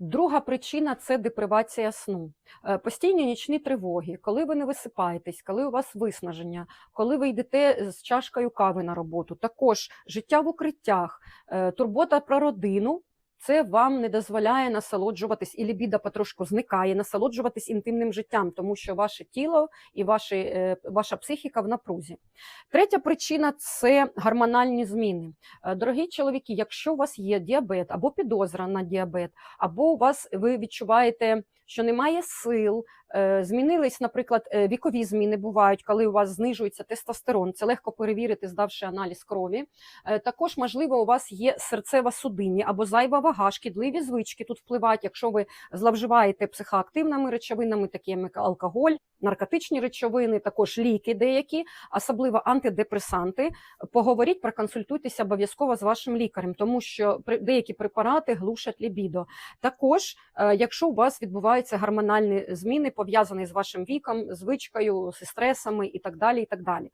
Друга причина це депривація сну. Е, Постійні нічні тривоги, коли ви не висипаєтесь, коли у вас виснаження, коли ви йдете з чашкою кави на роботу, також життя в укриттях, е, турбота про родину. Це вам не дозволяє насолоджуватись, і лібіда потрошку зникає, насолоджуватись інтимним життям, тому що ваше тіло і ваші, е, ваша психіка в напрузі. Третя причина це гормональні зміни. Е, Дорогі чоловіки, якщо у вас є діабет або підозра на діабет, або у вас ви відчуваєте, що немає сил, змінились, наприклад, е, вікові зміни бувають, коли у вас знижується тестостерон. Це легко перевірити, здавши аналіз крові. Е, Також, можливо, у вас є серцева судиння або зайва вага, шкідливі звички тут впливають, якщо ви зловживаєте психоактивними речовинами, такими як алкоголь, наркотичні речовини, також ліки деякі, особливо антидепресанти. Поговоріть, проконсультуйтеся обов'язково з вашим лікарем, тому що деякі препарати глушать лібідо. Також, е, якщо у вас відбуваються гормональні зміни, пов'язані з вашим віком, звичкою, зі стресами і так далі. І так далі.